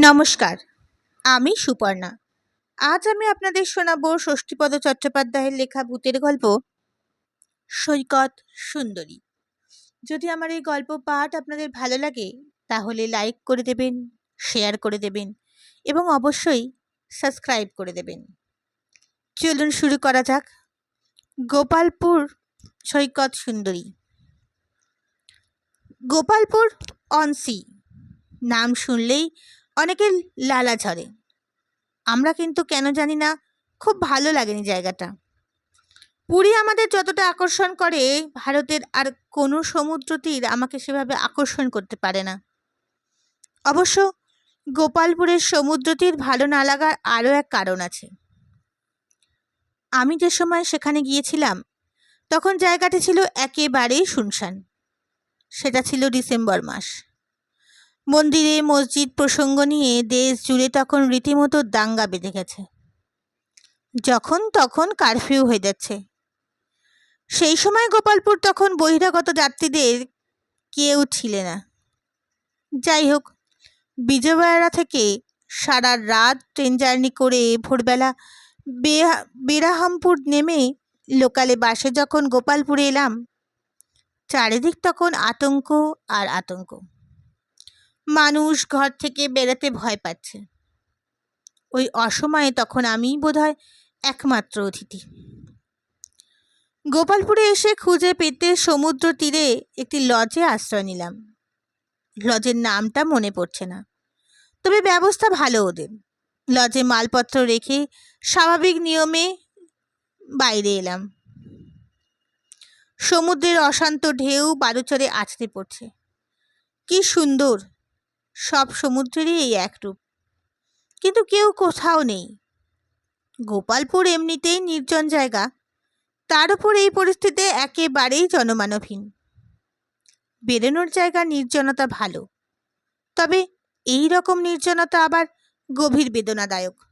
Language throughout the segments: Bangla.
নমস্কার, আমি সুপর্ণা। আজ আমি আপনাদের শোনাবো ষষ্ঠীপদ চট্টোপাধ্যায়ের লেখা ভূতের গল্প, সৈকত সুন্দরী। যদি আমার এই গল্প পাঠ আপনাদের ভালো লাগে, তাহলে লাইক করে দেবেন, শেয়ার করে দেবেন, এবং অবশ্যই সাবস্ক্রাইব করে দেবেন। চলুন শুরু করা যাক। গোপালপুর সৈকত সুন্দরী। গোপালপুর অনসি। নাম শুনলেই অনেকের লালা ঝরে। আমরা কিন্তু কেন জানি না, খুব ভালো লাগেনি জায়গাটা। পুরী আমাদের যতটা আকর্ষণ করে, ভারতের আর কোনো সমুদ্র তীর আমাকে সেভাবে আকর্ষণ করতে পারে না। অবশ্য গোপালপুরের সমুদ্র তীর ভালো না লাগার আরও এক কারণ আছে। আমি যে সময় সেখানে গিয়েছিলাম, তখন জায়গাটি ছিল একেবারেই শুনশান। সেটা ছিল ডিসেম্বর মাস। মন্দিরে মসজিদ প্রসঙ্গ নিয়ে দেশ জুড়ে তখন রীতিমতো দাঙ্গা বেঁধে গেছে। যখন তখন কারফিউ হয়ে যাচ্ছে। সেই সময় গোপালপুর তখন বহিরাগত যাত্রীদের কেউ ছিল না। যাই হোক, বিজয়বাড়া থেকে সারা রাত ট্রেন জার্নি করে ভোরবেলা বেরাহামপুর নেমে লোকালে বাসে যখন গোপালপুরে এলাম, চারিদিক তখন আতঙ্ক আর আতঙ্ক। মানুষ ঘর থেকে বেরোতে ভয় পাচ্ছে। ওই অসময়ে তখন আমি বোধহয় একমাত্র অতিথি। গোপালপুরে এসে খুঁজে পেতে সমুদ্র তীরে একটি লজে আশ্রয় নিলাম। লজের নামটা মনে পড়ছে না। তবে ব্যবস্থা ভালো ওদের। লজে মালপত্র রেখে স্বাভাবিক নিয়মে বাইরে এলাম। সমুদ্রের অশান্ত ঢেউ বালুচরে আছড়ে পড়ছে। কি সুন্দর সব সমুদ্রেরই এই এক রূপ কিন্তু কেউ কোথাও নেই। গোপালপুর এমনিতেই নির্জন জায়গা। তার উপর এই পরিস্থিতিতে একেবারেই জনমানবহীন। বেরোনোর জায়গা নির্জনতা ভালো। তবে এই রকম নির্জনতা আবার গভীর বেদনাদায়ক।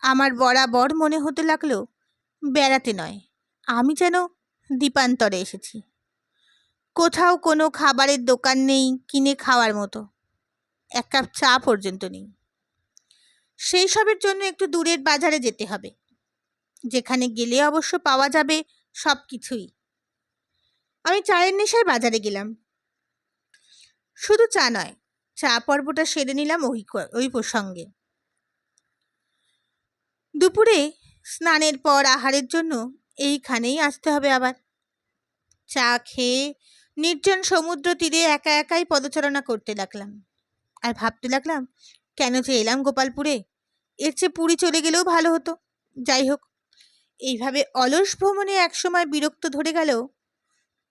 আমার বরাবর মনে হতে লাগল, বেড়াতে নয়। আমি যেন দ্বীপান্তরে এসেছি। কোথাও কোনো খাবারের দোকান নেই কিনে খাওয়ার মতো। এক কাপ চা পর্যন্ত নেই। সেই সবের জন্য একটু দূরের বাজারে যেতে হবে। যেখানে গেলে অবশ্য পাওয়া যাবে সব কিছুই আমি চায়ের নেশায় বাজারে গেলাম। শুধু চা নয়, চা পর্বটা সেরে নিলাম ওই ওই প্রসঙ্গে। দুপুরে স্নানের পর আহারের জন্য এইখানেই আসতে হবে আবার। চা খেয়ে নির্জন সমুদ্র তীরে একা একাই পদচারণা করতে লাগলাম। আর ভাবতে লাগলাম, কেন যে এলাম গোপালপুরে? এর চেয়ে পুরী চলে গেলেও ভালো হতো। যাই হোক, এইভাবে অলস ভ্রমণে একসময় বিরক্ত ধরে গেল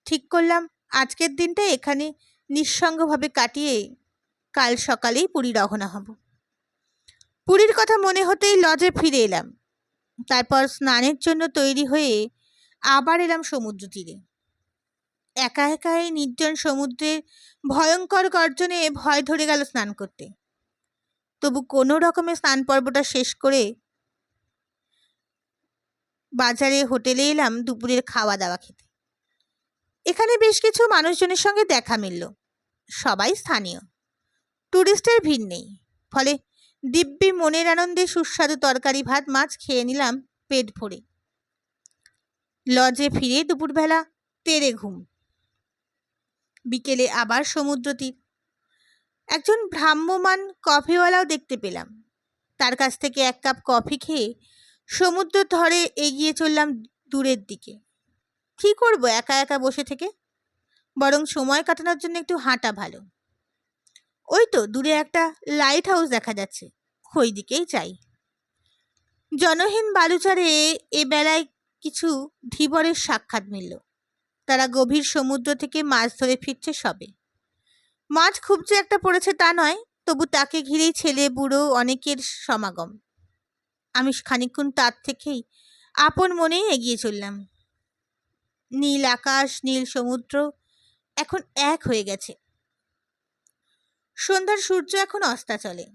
ঠিক করলাম, আজকের দিনটা এখানে নিঃসঙ্গভাবে কাটিয়ে কাল সকালেই পুরী রওনা হব। পুরীর কথা মনে হতেই লজে ফিরে এলাম। তারপর স্নানের জন্য তৈরি হয়ে আবার এলাম সমুদ্র তীরে। একা একা এই নির্জন সমুদ্রের ভয়ঙ্কর গর্জনে ভয় ধরে গেল স্নান করতে। তবু কোনো রকমে স্নান পর্বটা শেষ করে বাজারে হোটেলে এলাম দুপুরের খাওয়া দাওয়া খেতে। এখানে বেশ কিছু মানুষজনের সঙ্গে দেখা মিলল। সবাই স্থানীয়। টুরিস্টের ভিড় নেই। ফলে দিব্যি মনের আনন্দে সুস্বাদু তরকারি, ভাত, মাছ খেয়ে নিলাম পেট ভরে। লজে ফিরে দুপুরবেলা তেরে ঘুম। বিকেলে আবার সমুদ্র তীর একজন ভ্রাম্যমান কফিওয়ালাও দেখতে পেলাম। তার কাছ থেকে এক কাপ কফি খেয়ে সমুদ্র ধরে এগিয়ে চললাম দূরের দিকে। কী করব একা একা বসে থেকে? বরং সময় কাটানোর জন্য একটু হাঁটা ভালো। ওই তো দূরে একটা লাইট হাউস দেখা যাচ্ছে। ওই দিকেই চাই জনহীন বালুচারে এ বেলায় কিছু ধীবরের সাক্ষাৎ মিলল। তারা গভীর সমুদ্র থেকে মাছ ধরে ফিরছে সবে। মাছ খুব যে একটা পড়েছে তা নয়, তবু তাকে ঘিরেই ছেলে, বুড়ো, অনেকের সমাগম। আমি খানিক্ষণ তার থেকেই আপন মনেই এগিয়ে চললাম। নীল আকাশ, নীল সমুদ্র এখন এক হয়ে গেছে। সন্ধ্যার সূর্য এখন অস্তা চলে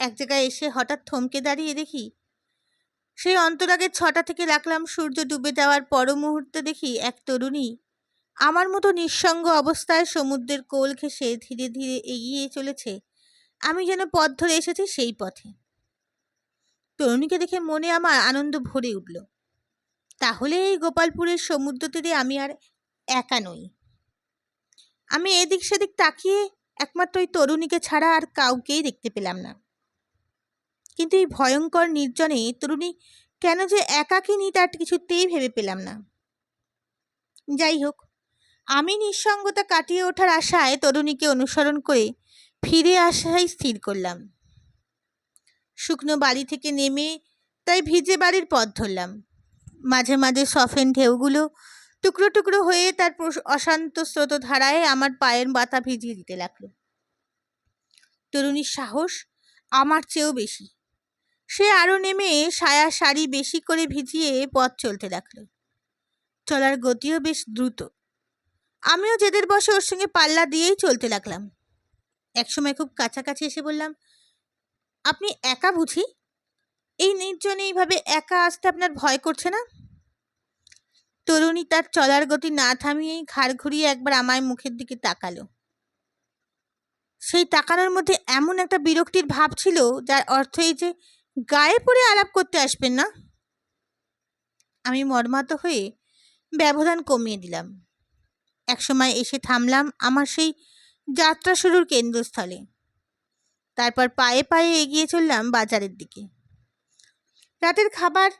এক জায়গায় এসে হঠাৎ থমকে দাঁড়িয়ে দেখি সেই অন্তরাগের ছটা থেকে রাখলাম সূর্য ডুবে যাওয়ার পর মুহূর্তে দেখি এক তরুণী। আমার মতো নিঃসঙ্গ অবস্থায় সমুদ্রের কোল ঘেঁষে ধীরে ধীরে এগিয়ে চলেছে। আমি যেন পথ ধরে এসেছি সেই পথে। তরুণীকে দেখে মনে আমার আনন্দ ভরে উঠল। তাহলে এই গোপালপুরের সমুদ্র তীরে আমি আর একা নই। আমি এদিক সেদিক তাকিয়ে একমাত্র ওই তরুণীকে ছাড়া আর কাউকেই দেখতে পেলাম না। কিন্তু এই ভয়ঙ্কর নির্জনে তরুণী কেন যে একাকিনী তার কিছুতেই ভেবে পেলাম না। যাই হোক, আমি নিঃসঙ্গতা কাটিয়ে ওঠার আশায় তরুণীকে অনুসরণ করে ফিরে আসাই স্থির করলাম। শুকনো বাড়ি থেকে নেমে তাই ভিজে বাড়ির পথ ধরলাম। মাঝে মাঝে সফেন ঢেউগুলো টুকরো টুকরো হয়ে তার অশান্ত স্রোত ধারায় আমার পায়ের বাতা ভিজিয়ে দিতে লাগল। তরুণীর সাহস আমার চেয়েও বেশি। সে আরও নেমে সায়া শাড়ি বেশি করে ভিজিয়ে পথ চলতে লাগল। চলার গতিও বেশ দ্রুত। আমিও জেদের বসে ওর সঙ্গে পাল্লা দিয়েই চলতে লাগলাম। একসময় খুব কাছাকাছি এসে বললাম, আপনি একা বুঝি? এই নির্জনে এইভাবে একা আসতে আপনার ভয় করছে না? তরুণী তার চলার গতি না থামিয়েই ঘাড় ঘুরিয়ে একবার আমায় মুখের দিকে তাকালো। সেই তাকানোর মধ্যে এমন একটা বিরক্তির ভাব ছিল, যার অর্থ এই যে গায়ে পড়ে আলাপ করতে আসবেন না? আমি মর্মাত হয়ে ব্যবধান কমিয়ে দিলাম। একসময় এসে থামলাম আমার সেই যাত্রা শুরুর কেন্দ্রস্থলে। তারপর পায়ে পায়ে এগিয়ে চললাম বাজারের দিকে। রাতের খাবার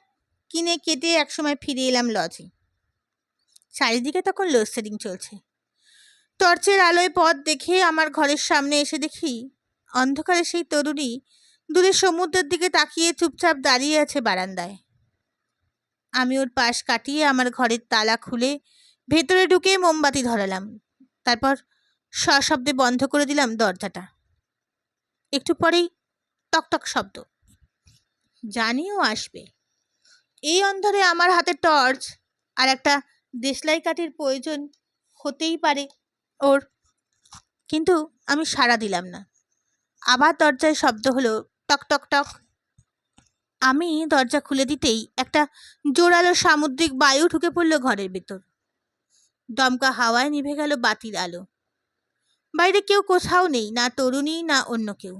কিনে কেটে একসময় ফিরে এলাম লজে চারিদিকে তখন লোডশেডিং চলছে। টর্চের আলোয় পথ দেখে আমার ঘরের সামনে এসে দেখি অন্ধকারে সেই তরুণী দূরে সমুদ্রের দিকে তাকিয়ে চুপচাপ দাঁড়িয়ে আছে বারান্দায়। আমি ওর পাশ কাটিয়ে আমার ঘরের তালা খুলে ভেতরে ঢুকে মোমবাতি ধরালাম। তারপর সশব্দে বন্ধ করে দিলাম দরজাটা। একটু পরেই টকটক শব্দ। জানিও আসবে। এই অন্ধরে আমার হাতে টর্চ আর একটা দেশলাই কাঠির প্রয়োজন হতেই পারে ওর। কিন্তু আমি সাড়া দিলাম না। আবার দরজায় শব্দ হলো টক টক টক। আমি দরজা খুলে দিতেই একটা জোরালো সামুদ্রিক বায়ু ঢুকে পড়ল ঘরের ভেতর। দমকা হাওয়ায় নিভে গেল বাতির আলো। বাইরে কেউ কোথাও নেই, না তরুণী, না অন্য কেউ।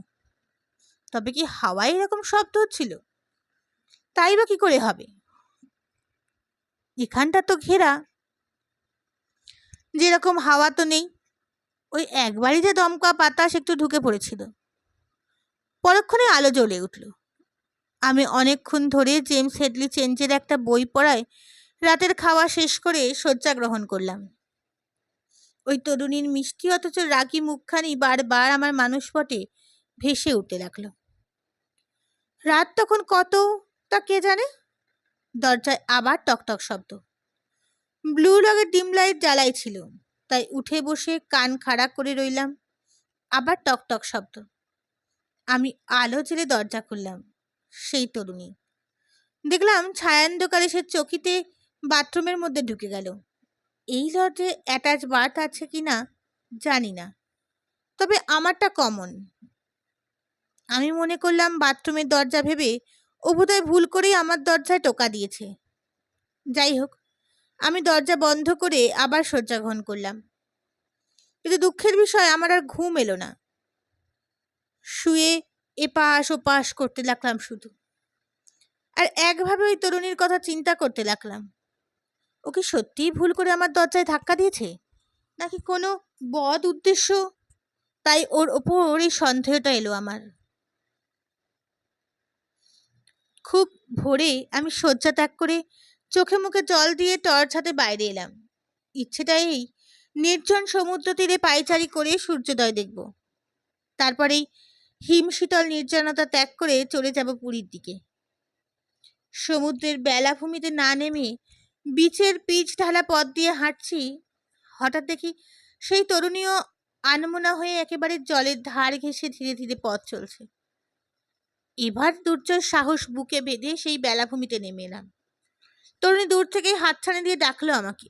তবে কি হাওয়ায় এরকম শব্দ হচ্ছিল? তাই বা কি করে হবে? এখানটা তো ঘেরা। যেরকম হাওয়া তো নেই, ওই একবারই যে দমকা বাতাস একটু ঢুকে পড়েছিল। পরক্ষণে আলো জ্বলে উঠল। আমি অনেকক্ষণ ধরে জেমস হেডলি চেঞ্জের একটা বই পড়ায় রাতের খাওয়া শেষ করে শয্যা গ্রহণ করলাম। ওই তরুণীর মিষ্টি অথচ রাগি মুখখানি বারবার আমার মানুষ মানুষপটে ভেসে উঠতে লাগল। রাত তখন কত, তা কে জানে? দরজায় আবার টকটক শব্দ। ব্লু রঙের ডিম লাইট জ্বালাই ছিল, তাই উঠে বসে কান খাড়া করে রইলাম। আবার টকটক শব্দ। আমি আলো জেলে দরজা খুললাম। সেই তরুণী। দেখলাম ছায়ান্ধকারে সে চকিতে বাথরুমের মধ্যে ঢুকে গেল। এই লজে অ্যাটাচ বার্থ আছে কি না, জানি না। তবে আমারটা কমন। আমি মনে করলাম বাথরুমের দরজা ভেবে ও বোধহয় ভুল করেই আমার দরজায় টোকা দিয়েছে। যাই হোক, আমি দরজা বন্ধ করে আবার শয্যা গ্রহণ করলাম। কিন্তু দুঃখের বিষয়, আমার আর ঘুম এলো না। শুয়ে এপাশ ওপাশ করতে লাগলাম শুধু। আর একভাবে ওই তরুণীর কথা চিন্তা করতে লাগলাম। ও কি সত্যিই ভুল করে আমার দরজায় ধাক্কা দিয়েছে? নাকি কোনো বদ উদ্দেশ্য? তাই ওর ওপর এই সন্দেহটা এলো আমার। খুব ভোরে আমি শয্যা ত্যাগ করে চোখে মুখে জল দিয়ে টর্চ হাতে বাইরে এলাম। ইচ্ছেটা এই নির্জন সমুদ্র তীরে পায়চারি করে সূর্যোদয় দেখব। তারপরেই হিমশীতল নির্জনতা ত্যাগ করে চলে যাব পুরীর দিকে। সমুদ্রের বেলাভূমিতে না নেমে বিচের পিচ ঢালা পথ দিয়ে হাঁটছি, হঠাৎ দেখি সেই তরুণীও আনমনা হয়ে একেবারে জলের ধার ঘেঁষে ধীরে ধীরে পথ চলছে। এবার দুর্জয় সাহস বুকে বেঁধে সেই বেলাভূমিতে নেমে এলাম। তরুণী দূর থেকেই হাতছানি দিয়ে ডাকলো আমাকে।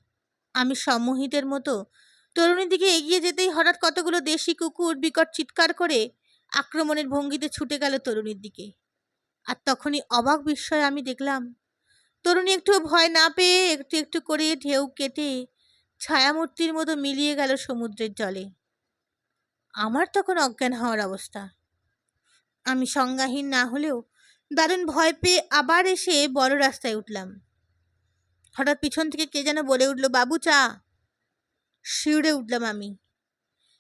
আমি সম্মোহিতের মতো তরুণীর দিকে এগিয়ে যেতেই হঠাৎ কতগুলো দেশি কুকুর বিকট চিৎকার করে আক্রমণের ভঙ্গিতে ছুটে গেল তরুণীর দিকে। আর তখনই অবাক বিস্ময় আমি দেখলাম, তরুণী একটু ভয় না পেয়ে একটু একটু করে ঢেউ কেটে ছায়ামূর্তির মতো মিলিয়ে গেল সমুদ্রের জলে। আমার তখন অজ্ঞান হওয়ার অবস্থা। আমি সংজ্ঞাহীন না হলেও দারুণ ভয় পেয়ে আবার এসে বড় রাস্তায় উঠলাম। হঠাৎ পিছন থেকে কে যেন বলে উঠল, বাবু চা। শিউরে উঠলাম আমি।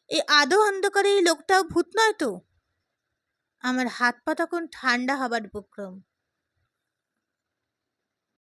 এই আদৌ অন্ধকারে এই লোকটাও ভূত নয় তো? আমার হাত পা তখন ঠান্ডা হবার উপক্রম।